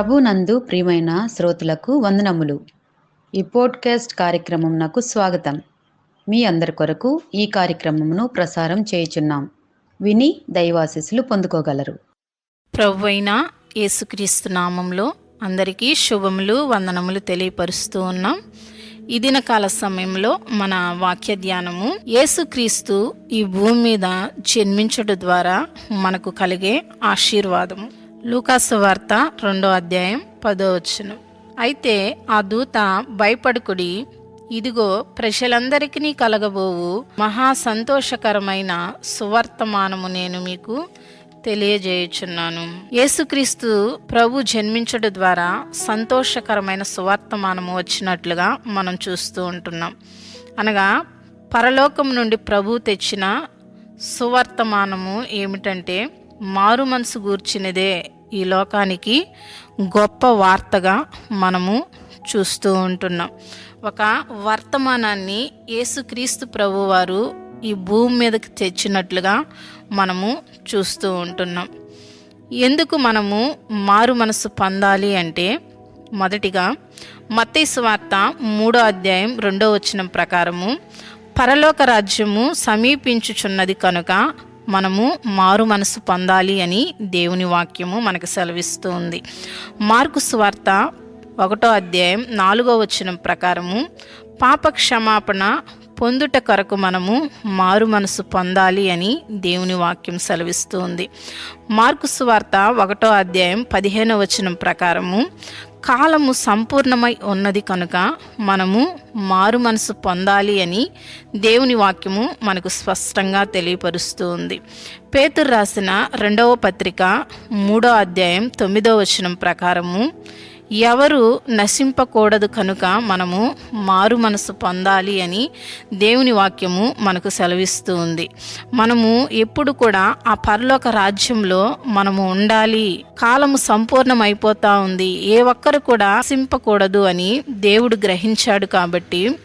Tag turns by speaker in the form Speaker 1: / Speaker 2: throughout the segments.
Speaker 1: ప్రభునందు ప్రియమైన శ్రోతలకు వందనములు. ఈ పోడ్కాస్ట్ కార్యక్రమం నాకు స్వాగతం. మీ అందరి కొరకు ఈ కార్యక్రమమును ప్రసారం చేయుచున్నాం. విని దైవాశీస్సులు పొందుకోగలరు.
Speaker 2: ప్రభు అయిన యేసుక్రీస్తు నామంలో అందరికీ శుభములు వందనములు తెలియపరుస్తూ ఉన్నాం. ఈ దినకాల సమయంలో మన వాక్య ధ్యానము యేసుక్రీస్తు ఈ భూమి మీద జన్మించడం ద్వారా మనకు కలిగే ఆశీర్వాదము. లూకాసు వార్త రెండో అధ్యాయం పదో వచ్చును అయితే ఆ దూత భయపడుకుడి ఇదిగో ప్రజలందరికీ కలగబోవు మహా సంతోషకరమైన సువర్తమానము నేను మీకు తెలియజేయుచున్నాను. యేసుక్రీస్తు ప్రభు జన్మించడం ద్వారా సంతోషకరమైన సువర్తమానము వచ్చినట్లుగా మనం చూస్తూ ఉంటున్నాం. అనగా పరలోకం నుండి ప్రభు తెచ్చిన సువర్తమానము ఏమిటంటే మారు మనసు గూర్చినదే ఈ లోకానికి గొప్ప వార్తగా మనము చూస్తూ ఉంటున్నాం. ఒక వర్తమానాన్ని యేసుక్రీస్తు ప్రభువారు ఈ భూమి మీదకి తెచ్చినట్లుగా మనము చూస్తూ ఉంటున్నాం. ఎందుకు మనము మారు మనసు పొందాలి అంటే మొదటిగా మత్తయి వార్త మూడో అధ్యాయం రెండో వచనం ప్రకారము పరలోక రాజ్యము సమీపించుచున్నది కనుక మనము మారు మనసు పొందాలి అని దేవుని వాక్యము మనకు సెలవిస్తుంది. మార్కు స్వార్త ఒకటో అధ్యాయం నాలుగో వచనం ప్రకారము పాప క్షమాపణ పొందుట కొరకు మనము మారు మనసు పొందాలి అని దేవుని వాక్యం సెలవిస్తుంది. మార్కు సువార్త ఒకటో అధ్యాయం పదిహేనో వచనం ప్రకారము కాలము సంపూర్ణమై ఉన్నది కనుక మనము మారు మనసు పొందాలి అని దేవుని వాక్యము మనకు స్పష్టంగా తెలియపరుస్తూ ఉంది. పేతురు రాసిన రెండవ పత్రిక మూడో అధ్యాయం తొమ్మిదో వచనం ప్రకారము ఎవరు నశింపకూడదు కనుక మనము మారు మనసు పొందాలి అని దేవుని వాక్యము మనకు సెలవిస్తూ ఉంది. మనము ఎప్పుడు కూడా ఆ పరలోక రాజ్యంలో మనము ఉండాలి. కాలము సంపూర్ణం అయిపోతా ఉంది. ఏ ఒక్కరు కూడా నశింపకూడదు అని దేవుడు గ్రహించాడు కాబట్టి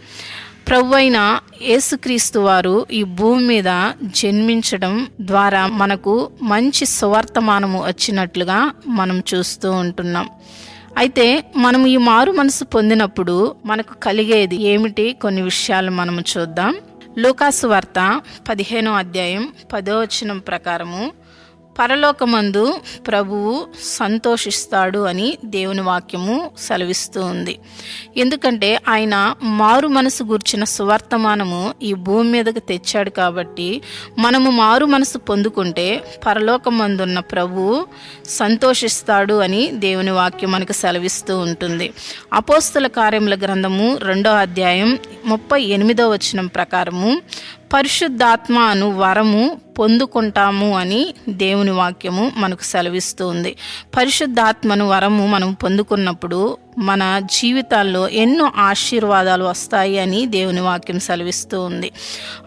Speaker 2: ప్రభు అయిన యేసుక్రీస్తు వారు ఈ భూమి మీద జన్మించడం ద్వారా మనకు మంచి సువర్తమానము వచ్చినట్లుగా మనం చూస్తూ ఉంటున్నాం. అయితే మనం ఈ మారు మనసు పొందినప్పుడు మనకు కలిగేది ఏమిటి? కొన్ని విషయాలు మనము చూద్దాం. లూకాసు వార్త పదిహేనో అధ్యాయం పదో వచనం ప్రకారము పరలోకమందు ప్రభువు సంతోషిస్తాడు అని దేవుని వాక్యము సెలవిస్తూ ఉంది. ఎందుకంటే ఆయన మారు మనసు గుర్చిన సువర్తమానము ఈ భూమి మీదకు తెచ్చాడు కాబట్టి మనము మారు మనసు పొందుకుంటే పరలోకమందున్న ప్రభువు సంతోషిస్తాడు అని దేవుని వాక్యం మనకు సెలవిస్తూ ఉంటుంది. అపోస్తుల కార్యముల గ్రంథము రెండో అధ్యాయం ముప్పై ఎనిమిదో వచనం ప్రకారము పరిశుద్ధాత్మ అను వరము పొందుకుంటాము అని దేవుని వాక్యము మనకు సెలవిస్తుంది. పరిశుద్ధాత్మను వరము మనం పొందుకున్నప్పుడు మన జీవితాల్లో ఎన్నో ఆశీర్వాదాలు వస్తాయి అని దేవుని వాక్యం సెలవిస్తూ ఉంది.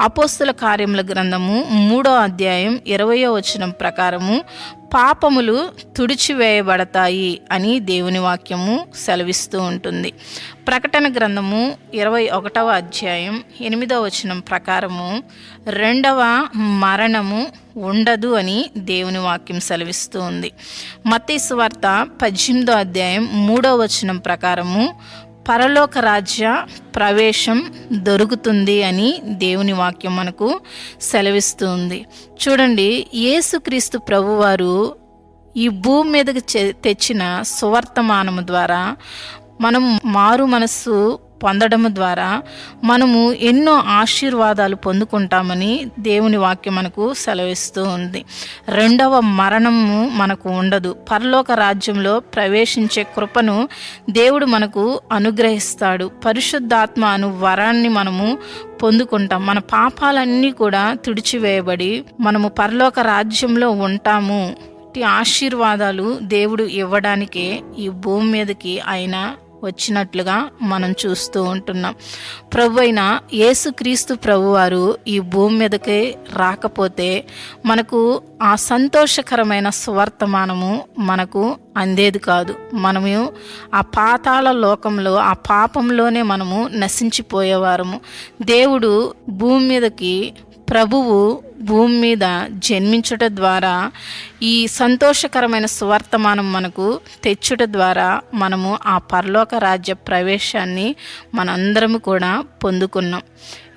Speaker 2: అపోస్తుల కార్యముల గ్రంథము మూడో అధ్యాయం ఇరవయో వచనం ప్రకారము పాపములు తుడిచివేయబడతాయి అని దేవుని వాక్యము సెలవిస్తూ ఉంటుంది. ప్రకటన గ్రంథము ఇరవై ఒకటవ అధ్యాయం ఎనిమిదవ వచనం ప్రకారము రెండవ మరణము ఉండదు అని దేవుని వాక్యం సెలవిస్తూ ఉంది. మతీసు వార్త పద్దెనిమిదో అధ్యాయం మూడో వచనం ప్రకారము పరలోక రాజ్య ప్రవేశం దొరుకుతుంది అని దేవుని వాక్యం మనకు సెలవిస్తుంది. చూడండి యేసుక్రీస్తు ప్రభువారు ఈ భూమి మీదకి తెచ్చిన సువర్తమానము ద్వారా మనం మారు మనస్సు పొందడం ద్వారా మనము ఎన్నో ఆశీర్వాదాలు పొందుకుంటామని దేవుని వాక్యం మనకు సెలవిస్తూ ఉంది. రెండవ మరణము మనకు ఉండదు. పరలోక రాజ్యంలో ప్రవేశించే కృపను దేవుడు మనకు అనుగ్రహిస్తాడు. పరిశుద్ధాత్మ అను వరాన్ని మనము పొందుకుంటాం. మన పాపాలన్నీ కూడా తుడిచివేయబడి మనము పరలోక రాజ్యంలో ఉంటాము. ఆశీర్వాదాలు దేవుడు ఇవ్వడానికే ఈ భూమి మీదకి ఆయన వచ్చినట్లుగా మనం చూస్తూ ఉంటున్నాం. ప్రభు అయిన యేసుక్రీస్తు ప్రభువారు ఈ భూమి మీదకి రాకపోతే మనకు ఆ సంతోషకరమైన స్వర్తమానము మనకు అందేది కాదు. మనము ఆ పాతాల లోకంలో ఆ పాపంలోనే మనము నశించిపోయేవారము. దేవుడు భూమి మీదకి ప్రభువు భూమి మీద జన్మించుట ద్వారా ఈ సంతోషకరమైన సువర్తమానం మనకు తెచ్చుట ద్వారా మనము ఆ పరలోక రాజ్య ప్రవేశాన్ని మనందరము కూడా పొందుకున్నాం.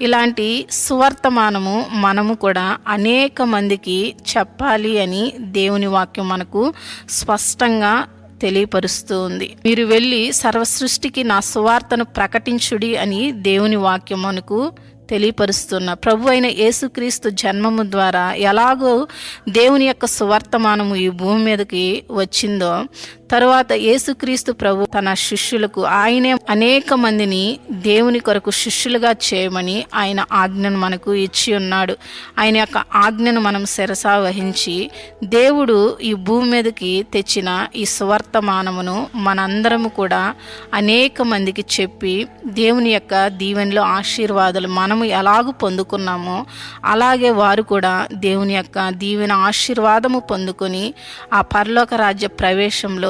Speaker 2: ఇలాంటి సువర్తమానము మనము కూడా అనేక మందికి చెప్పాలి అని దేవుని వాక్యం మనకు స్పష్టంగా తెలియపరుస్తూ ఉంది. మీరు వెళ్ళి సర్వసృష్టికి నా సువార్తను ప్రకటించుడి అని దేవుని వాక్యం మనకు తెలియపరుస్తున్న ప్రభు అయిన యేసుక్రీస్తు జన్మము ద్వారా ఎలాగో దేవుని యొక్క సువర్తమానము ఈ భూమి మీదకి వచ్చిందో తరువాత యేసుక్రీస్తు ప్రభు తన శిష్యులకు ఆయనే అనేక మందిని దేవుని కొరకు శిష్యులుగా చేయమని ఆయన ఆజ్ఞను మనకు ఇచ్చి ఉన్నాడు. ఆయన యొక్క ఆజ్ఞను మనం శిరసా వహించి దేవుడు ఈ భూమి మీదకి తెచ్చిన ఈ సువర్తమానమును మనందరము కూడా అనేక మందికి చెప్పి దేవుని యొక్క దీవెనలో ఆశీర్వాదాలు మనము ఎలాగూ పొందుకున్నామో అలాగే వారు కూడా దేవుని యొక్క దీవెన ఆశీర్వాదము పొందుకొని ఆ పరలోక రాజ్య ప్రవేశంలో